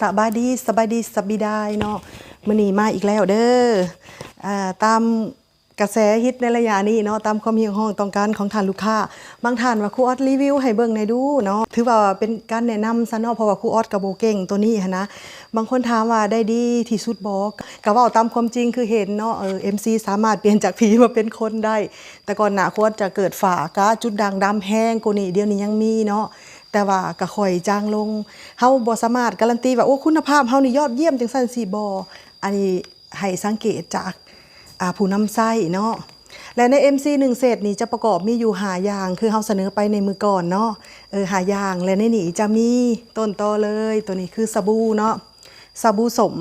สบายดีสบายดีสบายเนาะมื้อนี้มาอีกแล้วเด้ออ่าตามกระแสฮิตในระยะนี้เนาะตามความเฮียงห้องต้องการของทานลูกค้า บางท่านว่าครูออดรีวิวให้เบิ่งในดูเนาะถือว่าเป็นการแนะนำซะเนาะเพราะว่าครูออดกับโบเก่งตัวนี้นะ บางคนถามว่าได้ดีที่สุดบ่ก็เว้าตามความจริงคือเห็นเนาะเออ MC สามารถเปลี่ยนจากผีมาเป็นคนได้ แต่ก่อนหน้าครูออดจะเกิดฝากาจุดด่างดำแห้งกว่านี้เดี๋ยวนี้ยังมีเนาะ แต่ว่าก็ค่อยจางลงเฮาบ่สามารถการันตีว่าโอ้คุณภาพเฮานี่ยอดเยี่ยมจังซั่นสิบ่อันนี้ให้สังเกตจากาผู้นำไส้เนาะและใน MC 1เซตนี้จะประกอบมีอยู่หาอย่าง คือเฮาเสนอไปในมือก่อนเนาะเออหาอย่างและในนี้จะมีต้นตอเลย ตัวนี้คือสบู่เนาะสบู่สม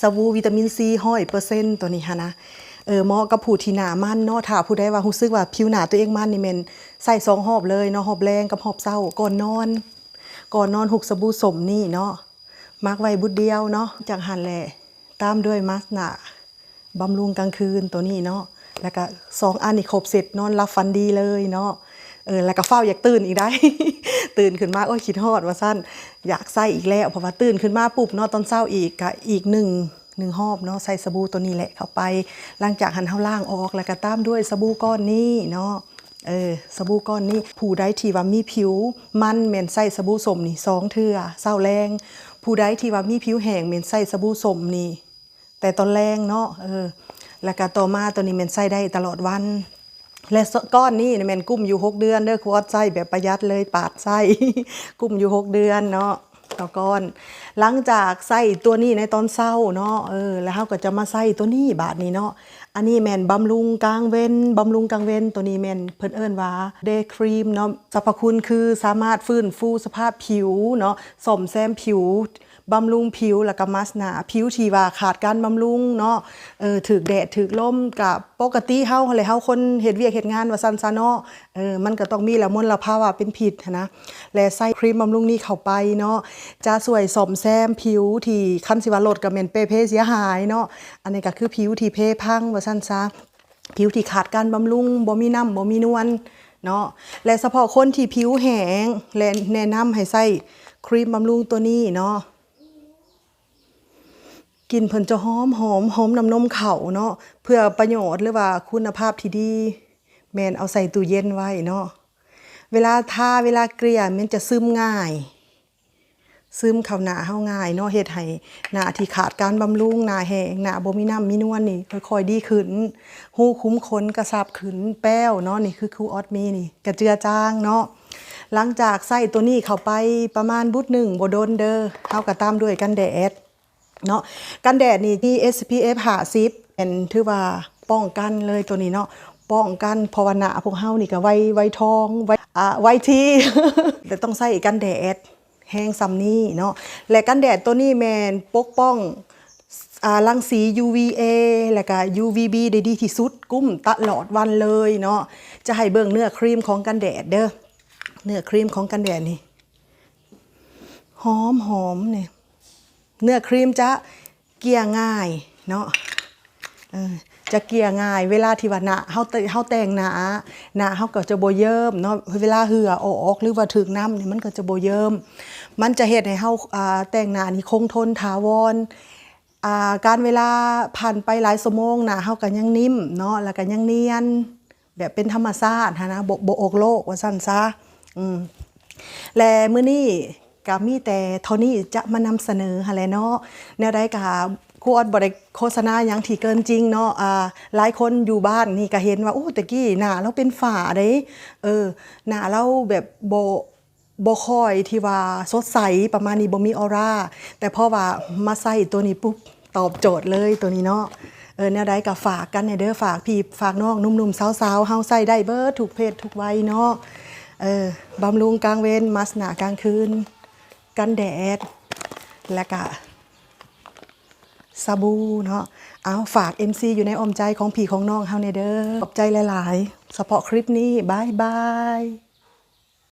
สบู่วิตามินซีห้อยเปอร์เซ็นต์ตัวนี้ฮะนะ เออเหมาะกับผู้ที่หนามันเนาะถ้าผู้ใดว่ารู้สึกว่าผิวหนาตัวเองมันนี่แม่นใส่สองหอบเลยเนาะหอบแรงกับหอบเศร้าก่อนนอน ก่อนนอนหุกสบู่สมนี่เนาะมักไว้บุดเดียวเนาะจากหันแหละตามด้วยมัสนาบำรุงกลางคืนตัวนี้เนาะแล้วก็สองอันนี่ครบเสร็จนอนรับฟันดีเลยเนาะเออแล้วก็เฝ้าอยากตื่นอีกได้ ตื่นขึ้นมาโอ้ยคิดฮอดว่าสั้นอยากใส่อีกแล้วเพราะว่าตื่นขึ้นมาปุ๊บเนาะตอนเช้าอีกก็อีกหนึ่ง หนึ่งหอบเนาะใส่สบู่ตัวนี้แหละเข้าไปหลังจากหันเท้าล่างออกแล้วก็ตามด้วยสบู่ก้อนนี้เนาะเออสบู่ก้อนนี้ผู้ใดที่ว่ามีผิว มันเหม็นใส่สบู่สมนี่สองเทื่อเศร้าแรง ผู้ใดที่ว่ามีผิวแห้งเหม็นใส่สบู่สมนี่ แต่ตอนแรงเนาะเออแล้วก็ต่อมาตัวนี้เหม็นใส่ได้ตลอดวันและก้อนนี้เนี่ยแม่นกุ้มอยู่ 6 เดือนเด้อครูออดใส่แบบประหยัดเลยปาดไส้กุ้มอยู่ 6 เดือนเนาะ ต่อก้อน หลังจากใส่ตัวนี้ในตอนเศร้าเนาะเออแล้วเราก็จะมาใส่ตัวนี้บาทนี้เนาะอันนี้แมนบำรุงกลางเว้นบำรุงกลางเว้นตัวนี้แมนเพิ่นเอิ้นว่าเดย์ครีมเนาะสรรพคุณคือสามารถฟื้นฟูสภาพผิวเนาะสมแซมผิว บำรุงผิวแล้วก็มาสหนาผิวที่ว่าขาดการบำรุงเนาะเออถึกแดดถึกลมกับปกติเฮาหั่นแหละเฮาคนเฮ็ดเวียกเฮ็ดงานว่าซันซะเนาะเออมันก็ต้องมีละมลภาวะเป็นพิษหั้นะและใส่ครีมบำรุงนี้เข้าไปเนาะจะช่วยซ่อมแซมผิวที่คันสิว่าลดก็แม่นเปเพเสียหายเนาะอันนี้ก็คือผิวที่เพพังว่าซันซะผิวที่ขาดการบำรุงบ่มีน้ำบ่มีนวลเนาะและเฉพาะคนที่ผิวแห้งและแนะนำให้ใส่ครีมบำรุงตัวนี้เนาะ กลินเพิ่นจะหอมหอมหอมน้ำนมเขาเนาะเพื่อประโยชน์หรือว่าคุณภาพที่ดี แมนเอาใส่ตู้เย็นไว้เนาะเวลาทาเวลาเกลี่ยมันจะซึมง่าย ซึมเข้าหน้าเฮาง่ายเนาะเฮ็ดให้หน้าที่ขาดการบำรุงหน้าแห้งหน้าบ่มีน้ำมีนวลนี่ค่อยๆดีขึ้นหูคุ้มขนกระซับขึ้นแป้วเนาะนี่คือครูออดมีนี่กระเจือจางเนาะหลังจากใส่ตัวนี้เข้าไปประมาณบุดหนึ่งบ่โดนเดอ้อเฮาก็ตามด้วยกันแดด เนาะกันแดดนี่ที่ SPF 50เป็นถือว่าป้องกันเลยตัวนี้เนาะป้องกันพราะว่าหนาพวกเฮานี่ก็ไวไวทองไวอ่าไวทีแต่ต้องใส่กันแดดแห้งซ้ำนี้เนาะและกันแดดตัวนี้แมนปกป้องอ่ารังสี UVA แล้วก็ UVB ได้ดีที่สุดกุ้มตลอดวันเลยเนาะจะให้เบิ่งเนื้อครีมของกันแดดเด้อเนื้อครีมของกันแดดนี่หอมหอมเนี่ย เนื้อครีมจะเกี่ยง่ายเนาะจะเกี่ยง่าย เวลาที่ว่าหนาเฮาเตเฮาแต่งหนาหนาเฮาก็จะโบเยิ้มเนาะเวลาเหือออกหรือว่าถึกน้ำนี่มันก็จะโบเยิ้มมันจะเฮ็ดให้เฮาอ่าแต่งหนานี่คงทนถาวรการเวลาผ่านไปหลายชั่วโมงหนาเฮาก็ยังนิ่มเนาะแล้วก็ยังเนียนแบบเป็นธรรมชาตินนะบ่บ่ออกโลกว่าซั่นซะอืมและมื้อนี้ ก็มีแต่เท่านี้จะมานำเสนอหั่นแหละเนาะแนวใดก็ครูออดบ่ได้โฆษณาหยังที่เกินจริงเนาะอ่าหลายคนอยู่บ้านนี่ก็เห็นว่าโอ้ตะกี้หน้าเราเป็นฝ้าเด้เออหน้าเราแบบบ่บ่ค่อยที่ว่าสดใสประมาณนี้บ่มีออร่าแต่พอว่ามาใส่ตัวนี้ปุ๊บตอบโจทย์เลยตัวนี้เนาะเออแนวใดก็ฝากกันในเด้อฝากพี่ฝากน้องหนุ่มๆสาวๆเฮาใส่ได้เบิดทุกเพศทุกวัยเนาะเออบำรุงกลางเว้นมัสหนากลางคืน กันแดด และก็สบู่เนาะ เอาฝาก MC อยู่ในออมใจของผีของน้องเฮาในเด้อขอบใจหลาย ๆ เฉพาะคลิปนี้บายบาย